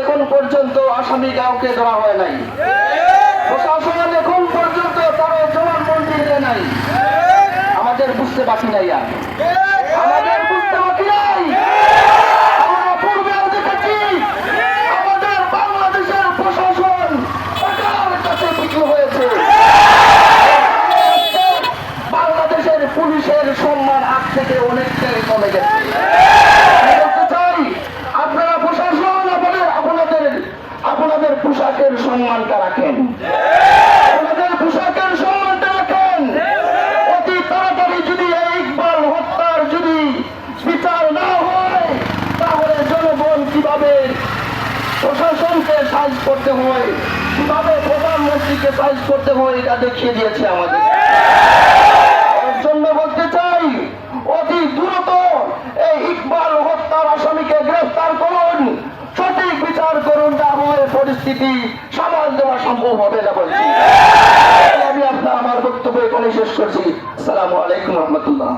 এখন পর্যন্ত আসামি কাউকে ধরা হয় নাই। প্রশাসন এখন পর্যন্ত তারা জবানবন্দি দেয় নাই। আমাদের বুঝতে বাকি নাই আর। আমাদের বুঝতে বাকি নাই। পুলিশের সম্মান আগ থেকে অনেকটাই কমে গেছে আমি বলতে চাই আপনারা প্রশাসন আপনাদের আপনাদের আপনাদের পোশাকের সম্মানটা রাখেন। সম্মানটা রাখেন। অতি তাড়াতাড়ি যদি ইকবাল হত্যার যদি বিচার না হয়, তাহলে জনগণ কীভাবে প্রশাসনকে সাইজ করতে হয়, কীভাবে প্রধানমন্ত্রীকে সাইজ করতে হয়, এটা দেখিয়ে দিয়েছে আমাদের। জন্য বলতে চাই, অতি দ্রুত এই ইকবাল হত্যার আসামিকে গ্রেফতার করুন সঠিক বিচার করুন না হয় পরিস্থিতি সামাল দেওয়া সম্ভব হবে না বলছি। আমি আপনার আমার বক্তব্য এখানে শেষ করছি। সালাম আলাইকুম রহমতুল্লাহ।